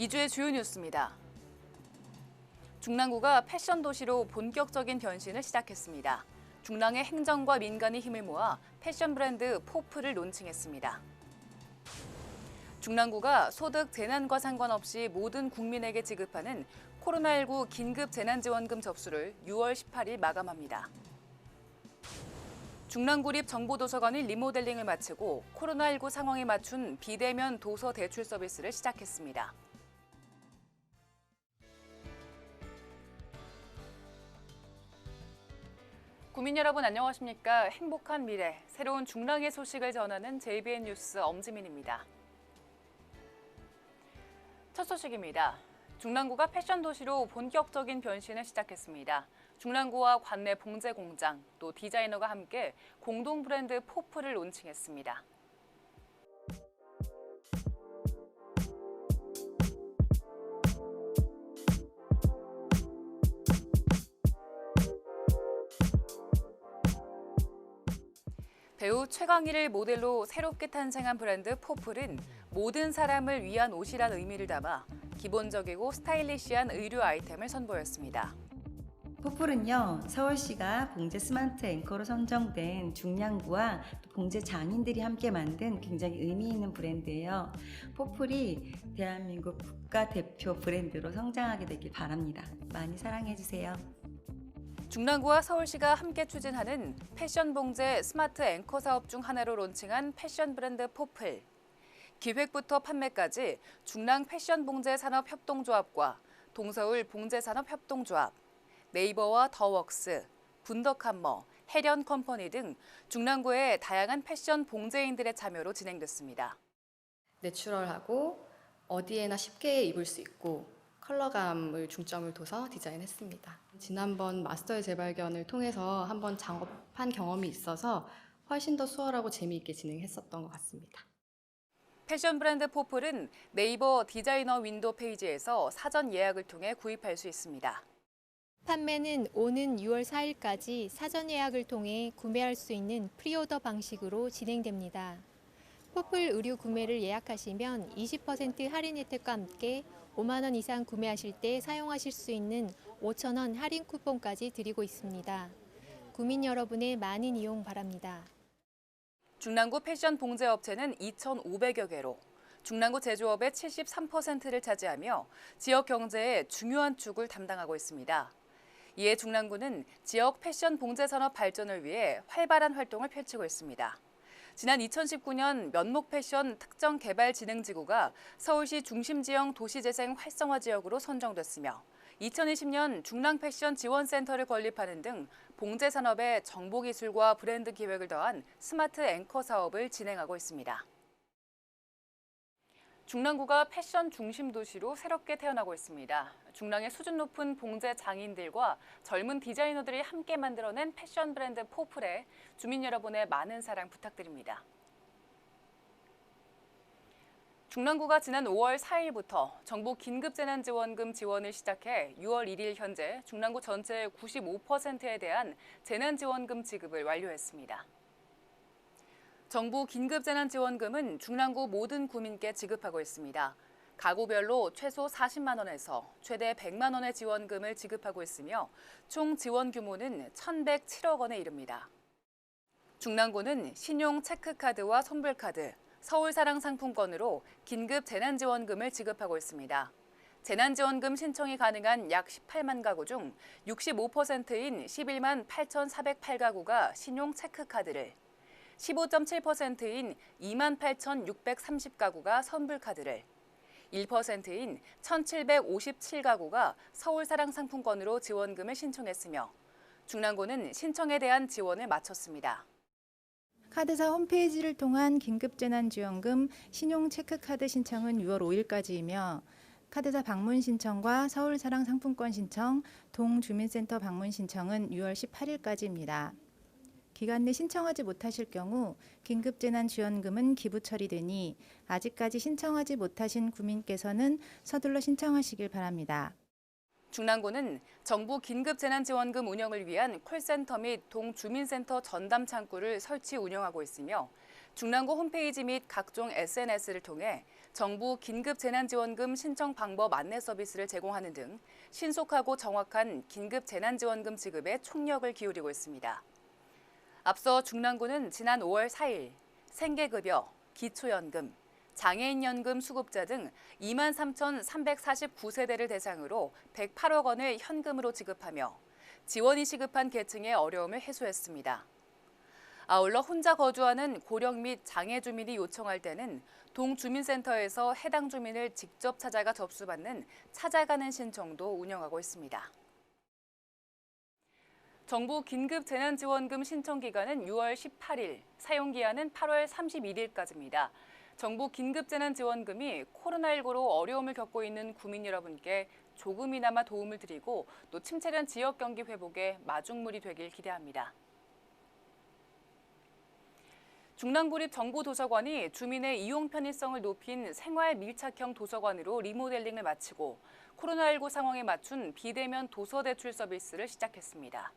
이주의 주요 뉴스입니다. 중랑구가 패션 도시로 본격적인 변신을 시작했습니다. 중랑의 행정과 민간이 힘을 모아 패션 브랜드 포프를 론칭했습니다. 중랑구가 소득 재난과 상관없이 모든 국민에게 지급하는 코로나19 긴급 재난지원금 접수를 6월 18일 마감합니다. 중랑구립 정보도서관이 리모델링을 마치고 코로나19 상황에 맞춘 비대면 도서 대출 서비스를 시작했습니다. 국민 여러분 안녕하십니까? 행복한 미래, 새로운 중랑의 소식을 전하는 JBN 뉴스 엄지민입니다. 첫 소식입니다. 중랑구가 패션 도시로 본격적인 변신을 시작했습니다. 중랑구와 관내 봉제 공장, 또 디자이너가 함께 공동 브랜드 포프를 론칭했습니다. 배우 최강희를 모델로 새롭게 탄생한 브랜드 포플은 모든 사람을 위한 옷이란 의미를 담아 기본적이고 스타일리시한 의류 아이템을 선보였습니다. 포플은요 서울시가 봉제 스마트 앵커로 선정된 중량구와 또 봉제 장인들이 함께 만든 굉장히 의미 있는 브랜드예요. 포플이 대한민국 국가 대표 브랜드로 성장하게 되길 바랍니다. 많이 사랑해 주세요. 중랑구와 서울시가 함께 추진하는 패션 봉제 스마트 앵커 사업 중 하나로 론칭한 패션 브랜드 포플. 기획부터 판매까지 중랑 패션 봉제 산업 협동조합과 동서울 봉제 산업 협동조합, 네이버와 더웍스, 분더캄머, 해련 컴퍼니 등 중랑구의 다양한 패션 봉제인들의 참여로 진행됐습니다. 내추럴하고 어디에나 쉽게 입을 수 있고 컬러감을 중점을 둬서 디자인했습니다. 지난번 마스터의 재발견을 통해서 한번 작업한 경험이 있어서 훨씬 더 수월하고 재미있게 진행했었던 것 같습니다. 패션 브랜드 포플은 네이버 디자이너 윈도 페이지에서 사전 예약을 통해 구입할 수 있습니다. 판매는 오는 6월 4일까지 사전 예약을 통해 구매할 수 있는 프리오더 방식으로 진행됩니다. 포플 의류 구매를 예약하시면 20% 할인 혜택과 함께 5만 원 이상 구매하실 때 사용하실 수 있는 5천 원 할인 쿠폰까지 드리고 있습니다. 구민 여러분의 많은 이용 바랍니다. 중랑구 패션 봉제 업체는 2,500여 개로 중랑구 제조업의 73%를 차지하며 지역 경제의 중요한 축을 담당하고 있습니다. 이에 중랑구는 지역 패션 봉제 산업 발전을 위해 활발한 활동을 펼치고 있습니다. 지난 2019년 면목 패션 특정 개발 진흥지구가 서울시 중심 지형 도시재생 활성화 지역으로 선정됐으며 2020년 중랑 패션 지원센터를 건립하는 등 봉제 산업의 정보 기술과 브랜드 기획을 더한 스마트 앵커 사업을 진행하고 있습니다. 중랑구가 패션 중심 도시로 새롭게 태어나고 있습니다. 중랑의 수준 높은 봉제 장인들과 젊은 디자이너들이 함께 만들어낸 패션 브랜드 포플에 주민 여러분의 많은 사랑 부탁드립니다. 중랑구가 지난 5월 4일부터 정부 긴급재난지원금 지원을 시작해 6월 1일 현재 중랑구 전체의 95%에 대한 재난지원금 지급을 완료했습니다. 정부 긴급재난지원금은 중랑구 모든 구민께 지급하고 있습니다. 가구별로 최소 40만 원에서 최대 100만 원의 지원금을 지급하고 있으며 총 지원 규모는 1,107억 원에 이릅니다. 중랑구는 신용 체크카드와 선불카드, 서울사랑 상품권으로 긴급 재난지원금을 지급하고 있습니다. 재난지원금 신청이 가능한 약 18만 가구 중 65%인 11만 8,408가구가 신용 체크카드를, 15.7%인 28,630가구가 선불카드를, 1%인 1,757가구가 서울사랑 상품권으로 지원금을 신청했으며 중랑구는 신청에 대한 지원을 마쳤습니다. 카드사 홈페이지를 통한 긴급재난지원금 신용 체크카드 신청은 6월 5일까지이며 카드사 방문 신청과 서울사랑 상품권 신청, 동주민센터 방문 신청은 6월 18일까지입니다. 기간 내 신청하지 못하실 경우 긴급재난지원금은 기부 처리되니 아직까지 신청하지 못하신 구민께서는 서둘러 신청하시길 바랍니다. 중랑구는 정부 긴급재난지원금 운영을 위한 콜센터 및 동주민센터 전담 창구를 설치 운영하고 있으며 중랑구 홈페이지 및 각종 SNS를 통해 정부 긴급재난지원금 신청 방법 안내 서비스를 제공하는 등 신속하고 정확한 긴급재난지원금 지급에 총력을 기울이고 있습니다. 앞서 중랑구는 지난 5월 4일 생계급여, 기초연금, 장애인연금 수급자 등 2만 3,349세대를 대상으로 108억 원을 현금으로 지급하며 지원이 시급한 계층의 어려움을 해소했습니다. 아울러 혼자 거주하는 고령 및 장애 주민이 요청할 때는 동주민센터에서 해당 주민을 직접 찾아가 접수받는 찾아가는 신청도 운영하고 있습니다. 정부 긴급 재난지원금 신청 기간은 6월 18일, 사용 기한은 8월 31일까지입니다. 정부 긴급 재난지원금이 코로나19로 어려움을 겪고 있는 구민 여러분께 조금이나마 도움을 드리고 또 침체된 지역 경기 회복에 마중물이 되길 기대합니다. 중랑구립 정보도서관이 주민의 이용 편의성을 높인 생활 밀착형 도서관으로 리모델링을 마치고 코로나19 상황에 맞춘 비대면 도서 대출 서비스를 시작했습니다.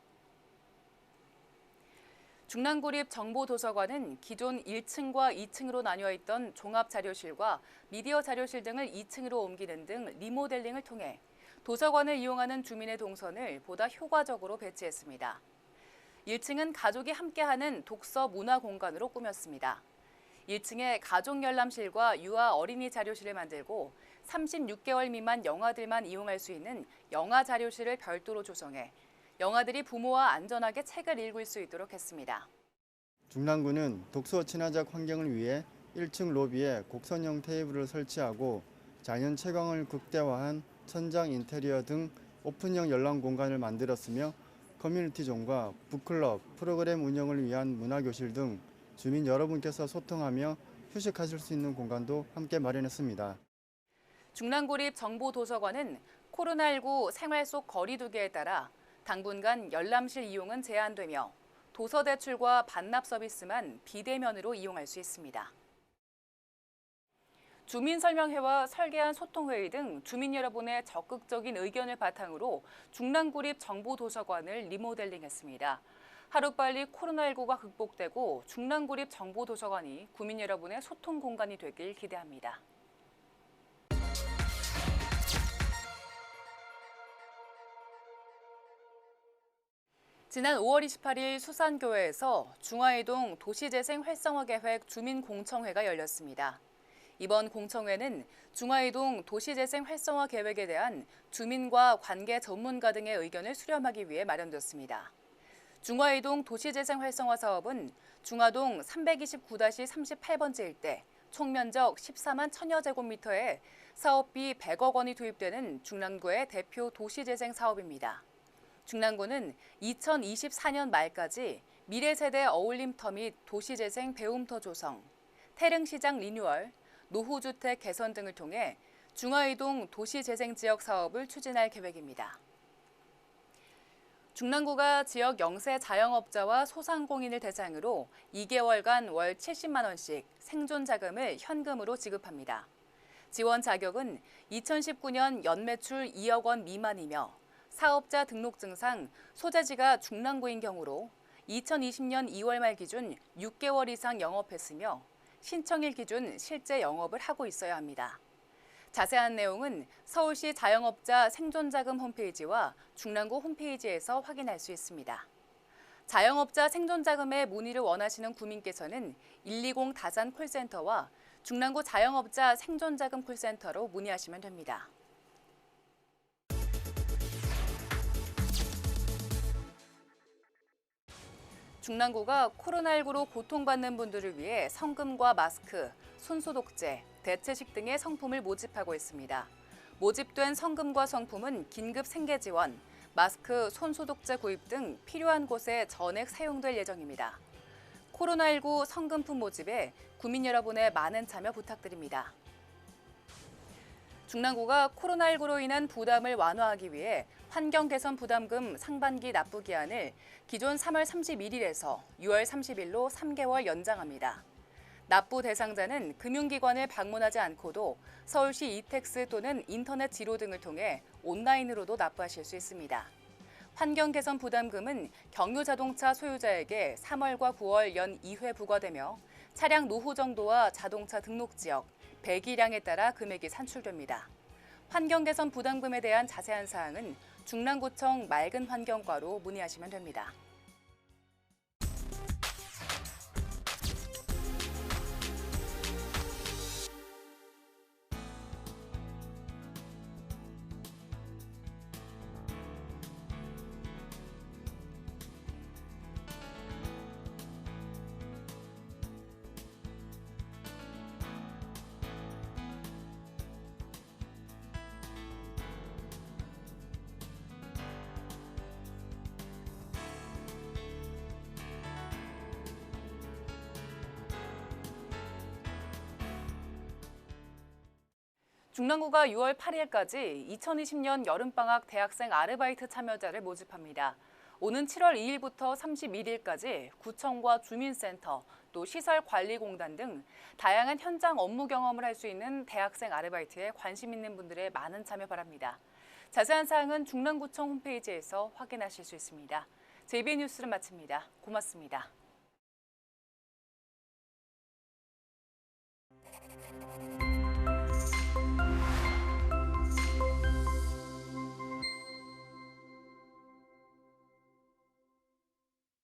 중랑구립 정보도서관은 기존 1층과 2층으로 나뉘어 있던 종합자료실과 미디어 자료실 등을 2층으로 옮기는 등 리모델링을 통해 도서관을 이용하는 주민의 동선을 보다 효과적으로 배치했습니다. 1층은 가족이 함께하는 독서 문화 공간으로 꾸몄습니다. 1층에 가족 열람실과 유아 어린이 자료실을 만들고 36개월 미만 영아들만 이용할 수 있는 영아 자료실을 별도로 조성해 영아들이 부모와 안전하게 책을 읽을 수 있도록 했습니다. 중랑구는 독서 친화적 환경을 위해 1층 로비에 곡선형 테이블을 설치하고 자연 채광을 극대화한 천장 인테리어 등 오픈형 열람 공간을 만들었으며 커뮤니티존과 북클럽, 프로그램 운영을 위한 문화교실 등 주민 여러분께서 소통하며 휴식하실 수 있는 공간도 함께 마련했습니다. 중랑구립 정보도서관은 코로나19 생활 속 거리두기에 따라 당분간 열람실 이용은 제한되며 도서 대출과 반납 서비스만 비대면으로 이용할 수 있습니다. 주민 설명회와 설계한 소통회의 등 주민 여러분의 적극적인 의견을 바탕으로 중랑구립 정보도서관을 리모델링했습니다. 하루빨리 코로나19가 극복되고 중랑구립 정보도서관이 구민 여러분의 소통 공간이 되길 기대합니다. 지난 5월 28일 수산교회에서 중화이동 도시재생 활성화 계획 주민공청회가 열렸습니다. 이번 공청회는 중화이동 도시재생 활성화 계획에 대한 주민과 관계 전문가 등의 의견을 수렴하기 위해 마련됐습니다. 중화이동 도시재생 활성화 사업은 중화동 329-38번지 일대 총면적 14만 천여 제곱미터에 사업비 100억 원이 투입되는 중랑구의 대표 도시재생 사업입니다. 중랑구는 2024년 말까지 미래세대 어울림터 및 도시재생 배움터 조성, 태릉시장 리뉴얼, 노후주택 개선 등을 통해 중화이동 도시재생지역 사업을 추진할 계획입니다. 중랑구가 지역 영세 자영업자와 소상공인을 대상으로 2개월간 월 70만 원씩 생존 자금을 현금으로 지급합니다. 지원 자격은 2019년 연매출 2억 원 미만이며 사업자 등록증상 소재지가 중랑구인 경우로 2020년 2월 말 기준 6개월 이상 영업했으며 신청일 기준 실제 영업을 하고 있어야 합니다. 자세한 내용은 서울시 자영업자 생존자금 홈페이지와 중랑구 홈페이지에서 확인할 수 있습니다. 자영업자 생존자금에 문의를 원하시는 구민께서는 120 다산 콜센터와 중랑구 자영업자 생존자금 콜센터로 문의하시면 됩니다. 중랑구가 코로나19로 고통받는 분들을 위해 성금과 마스크, 손소독제, 대체식 등의 성품을 모집하고 있습니다. 모집된 성금과 성품은 긴급 생계 지원, 마스크, 손소독제 구입 등 필요한 곳에 전액 사용될 예정입니다. 코로나19 성금품 모집에 구민 여러분의 많은 참여 부탁드립니다. 중랑구가 코로나19로 인한 부담을 완화하기 위해 환경 개선 부담금 상반기 납부 기한을 기존 3월 31일에서 6월 30일로 3개월 연장합니다. 납부 대상자는 금융기관을 방문하지 않고도 서울시 이택스 또는 인터넷 지로 등을 통해 온라인으로도 납부하실 수 있습니다. 환경 개선 부담금은 경유 자동차 소유자에게 3월과 9월 연 2회 부과되며 차량 노후 정도와 자동차 등록 지역, 배기량에 따라 금액이 산출됩니다. 환경 개선 부담금에 대한 자세한 사항은 중랑구청 맑은 환경과로 문의하시면 됩니다. 중랑구가 6월 8일까지 2020년 여름방학 대학생 아르바이트 참여자를 모집합니다. 오는 7월 2일부터 31일까지 구청과 주민센터, 또 시설관리공단 등 다양한 현장 업무 경험을 할 수 있는 대학생 아르바이트에 관심 있는 분들의 많은 참여 바랍니다. 자세한 사항은 중랑구청 홈페이지에서 확인하실 수 있습니다. JB 뉴스를 마칩니다. 고맙습니다.